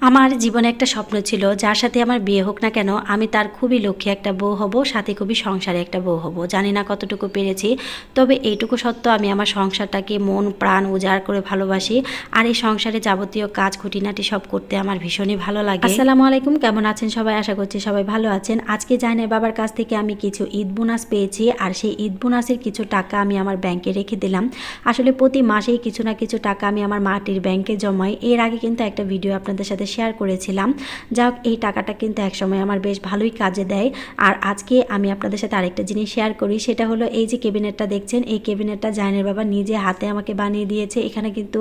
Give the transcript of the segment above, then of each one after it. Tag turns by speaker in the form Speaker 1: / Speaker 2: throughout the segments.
Speaker 1: আমার জীবনে একটা স্বপ্ন ছিল, যার সাথে আমার বিয়ে হোক না কেন, আমি তার খুবই লক্ষ্যে একটা বউ হব, সাথে খুবই সংসারে একটা বউ হব। জানি না কতটুকু পেরেছি, তবে এইটুকু সত্ত্বেও আমি আমার সংসারটাকে মন, প্রাণ উজাড় করে ভালোবাসি, আর এই সংসারে যাবতীয় কাজ, খুঁটিনাটি সব করতে আমার ভীষণই ভালো লাগে। আসসালামু আলাইকুম, কেমন আছেন সবাই? আশা করছি সবাই ভালো আছেন। আজকে জানে বাবার কাছ থেকে আমি কিছু ঈদ বোনাস পেয়েছি, আর সেই ঈদ বোনাসের কিছু টাকা আমি আমার ব্যাংকে রেখে দিলাম। আসলে প্রতি মাসেই কিছু না কিছু টাকা আমি আমার মাটির ব্যাংকে জমাই। এর আগে কিন্তু একটা ভিডিও আপনাদের সাথে শেয়ার করেছিলাম। যা হোক এই টাকাটা কিন্তু একসময় আমার বেশ ভালোই কাজে দেয়। আর আজকে আমি আপনাদের সাথে আরেকটা জিনিস শেয়ার করি, সেটা হলো এই যে কেবিনেটটা দেখছেন, এই কেবিনেটটা জাইনের বাবা নিজে হাতে আমাকে বানিয়ে দিয়েছে। এখানে কিন্তু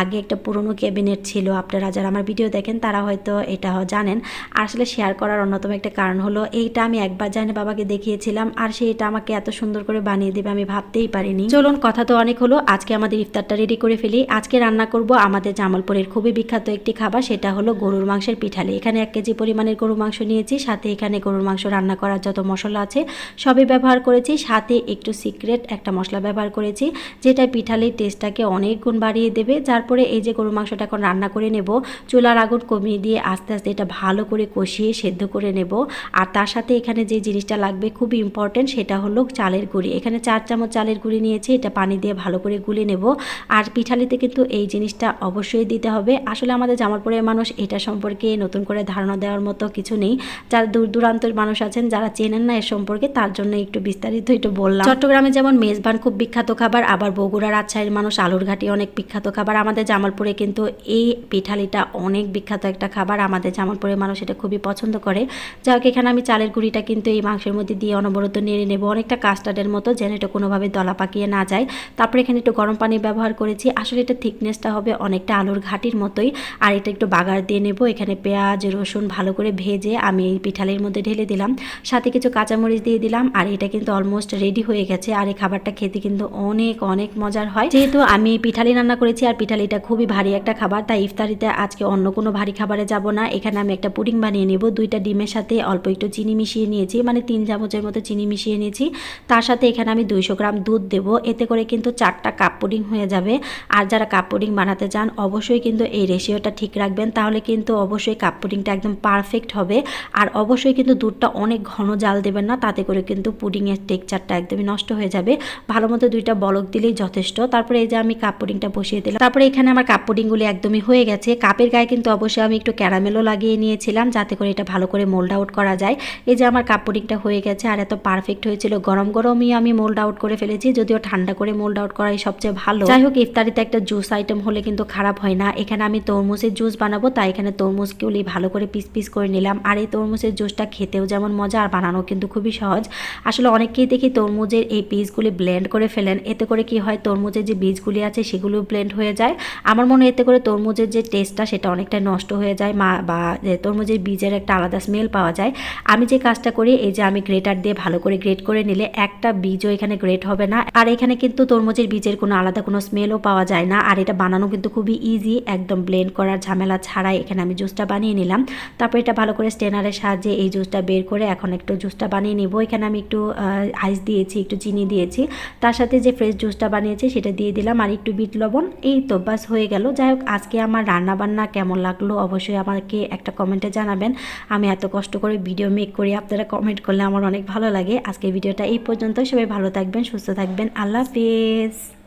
Speaker 1: আগে একটা পুরনো ক্যাবিনেট ছিল। আপনারা যারা আমার ভিডিও দেখেন, তারা হয়তো এটা জানেন। আসলে শেয়ার করার অন্যতম একটা কারণ হলো, এইটা আমি একবার জাইনের বাবাকে দেখিয়েছিলাম, আর সে এটা আমাকে এত সুন্দর করে বানিয়ে দেবে আমি ভাবতেই পারিনি। চলুন, কথা তো অনেক হলো। আজকে আমাদের ইফতারটা রেডি করে ফেলি। আজকে রান্না করব আমাদের জামালপুরের খুবই বিখ্যাত একটি খাবার, সেটা হলো গরুর মাংসের পিঠালি। এখানে এক কেজি পরিমাণের গরুর মাংস নিয়েছি, সাথে এখানে গরুর মাংস রান্না করার যত মশলা আছে সবই ব্যবহার করেছি, সাথে একটু সিক্রেট একটা মশলা ব্যবহার করেছি, যেটা পিঠালির টেস্টটাকে অনেক গুণ বাড়িয়ে দেবে। যার পরে এই যে গরুর মাংসটা এখন রান্না করে নেব, চুলার আগুন কমিয়ে দিয়ে আস্তে আস্তে এটা ভালো করে কষিয়ে সেদ্ধ করে নেব। আর তার সাথে এখানে যে জিনিসটা লাগবে খুব ইম্পর্টেন্ট সেটা হলো চালের গুঁড়ি। এখানে চার চামচ চালের গুঁড়ি নিয়েছি, এটা পানি দিয়ে ভালো করে গুলে নেব। আর পিঠালিতে কিন্তু এই জিনিসটা অবশ্যই দিতে হবে। আসলে আমাদের জামালপুরের মানুষ এটা সম্পর্কে নতুন করে ধারণা দেওয়ার মতো কিছু নেই। যারা দূর দূরান্তের মানুষ আছেন, যারা চেনেন না এর সম্পর্কে, তার জন্য একটু বিস্তারিত একটু বললাম। চট্টগ্রামে যেমন মেজবান খুব বিখ্যাত খাবার, আবার বগুড়া রাজশাহীর মানুষ আলুর ঘাটি অনেক বিখ্যাত খাবার। আমাদের জামালপুরে কিন্তু এই পিঠালিটা অনেক বিখ্যাত একটা খাবার। আমাদের জামালপুরের মানুষ এটা খুবই পছন্দ করে। যাই হোক, এখানে আমি চালের গুঁড়িটা কিন্তু এই মাংসের মধ্যে দিয়ে অনবরত নেড়ে নেব। অনেকটা কাস্টার্ডের মতো, যেন এটা কোনোভাবে দলা পাকিয়ে না যায়। তারপরে এখানে একটু গরম পানি ব্যবহার করেছি। আসলে এটা থিকনেসটা হবে অনেকটা আলুর ঘাটির মতোই। আর এটা একটু বাগার দিয়ে নেব। এখানে পেঁয়াজ, রসুন ভালো করে ভেজে আমি এই পিঠালির মধ্যে ঢেলে দিলাম। সাথে কিছু কাঁচামরিচ দিয়ে দিলাম। আর এটা কিন্তু অলমোস্ট রেডি হয়ে গেছে। আর এই খাবারটা খেতে কিন্তু অনেক অনেক মজার হয়। যেহেতু আমি পিঠালি রান্না করেছি আর পিঠালিটা খুবই ভারী একটা খাবার, তাই ইফতারিতে আজকে অন্য কোনো ভারী খাবারে যাব না। এখানে আমি একটা পুডিং বানিয়ে নেব। দুইটা ডিমের সাথে অল্প একটু চিনি মিশিয়ে নিয়েছি মানে তিন চামচের মতো চিনি মিশিয়ে নিয়েছি। তার সাথে এখানে আমি দুইশো গ্রাম দুধ দেব। এতে করে কিন্তু চারটা কাপ পুডিং হয়ে যাবে। আর যারা কাপ পুডিং বানাতে চান, অবশ্যই কিন্তু এই রেশিওটা ঠিক রাখবেন। তাহলে কিন্তু অবশ্যই কাপ পুডিংটা একদম পারফেক্ট হবে। আর অবশ্যই কিন্তু দুধটা অনেক ঘন জাল দেবেন না, তাতে করে কিন্তু পুডিংয়ের টেক্সচারটা একদমই নষ্ট হয়ে যাবে। ভালো মতো দুইটা বলক দিলেই যথেষ্ট। তারপরে এই যে আমি কাপ পুডিংটা বসিয়ে দিলাম। তারপরে এখানে আমার কাপ পুডিংগুলি একদমই হয়ে গেছে। কাপের গায়ে কিন্তু অবশ্যই আমি একটু ক্যারামেলও লাগিয়ে নিয়েছিলাম, যাতে করে এটা ভালো করে মোল্ড আউট করা যায়। এই যে আমার কাপ পুডিংটা হয়ে গেছে, আর এত পারফেক্ট হয়েছিল। গরম গরমই আমি মোল্ড আউট করে ফেলেছি, যদিও ঠান্ডা করে মোল্ড আউট করাই সবচেয়ে ভালো। যাই হোক, ইফতারিতে একটা জুস আইটেম হলে কিন্তু খারাপ হয় না। এখানে আমি তরমুজের জুস বানাবো, তাই এখানে তরমুজগুলি ভালো করে পিস পিস করে নিলাম। আর এই তরমুজের জুসটা খেতেও যেমন মজা, আর বানানো কিন্তু খুবই সহজ। আসলে অনেকেই দেখি তরমুজের এই পিসগুলি ব্লেন্ড করে ফেলেন। এতে করে কি হয়, তরমুজের যে বীজগুলি আছে সেগুলো ব্লেন্ড হয়ে যায়। আমার মনে এতে করে তরমুজের যে টেস্টটা সেটা অনেকটা নষ্ট হয়ে যায়, মা বা তরমুজের বীজের একটা আলাদা স্মেল পাওয়া যায়। আমি যে কাজটা করি, এই যে আমি গ্রেটার দিয়ে ভালো করে গ্রেট করে নিলে একটা বীজও এখানে গ্রেট হবে না। আর এখানে কিন্তু তরমুজের বীজের কোনো আলাদা কোনো স্মেলও পাওয়া যায় না। আর এটা বানানো কিন্তু খুবই ইজি একদম ব্লেন্ড করার ঝামেলা ছাড়াই। এখানে আমি জুসটা বানিয়ে নিলাম। তারপর এটা ভালো করে স্টেনারের সাহায্যে এই জুসটা বের করে এখন একটু জুসটা বানিয়ে নিব। এখানে আমি একটু আইস দিয়েছি, একটু চিনি দিয়েছি। তার সাথে যে ফ্রেশ জুসটা বানিয়েছি সেটা দিয়ে দিলাম আর একটু বিট লবণ। এই তো, বাস হয়ে গেল। যাই হোক, আজকে আমার রান্না বান্না কেমন লাগল অবশ্যই আমাকে একটা কমেন্টে জানাবেন। আমি এত কষ্ট করে ভিডিও মেক করি, আপনারা কমেন্ট করলে আমার অনেক ভালো লাগে। আজকে ভিডিওটা এই পর্যন্ত সবাই ভালো থাকবেন, সুস্থ থাকবেন। আল্লাহ হাফিজ।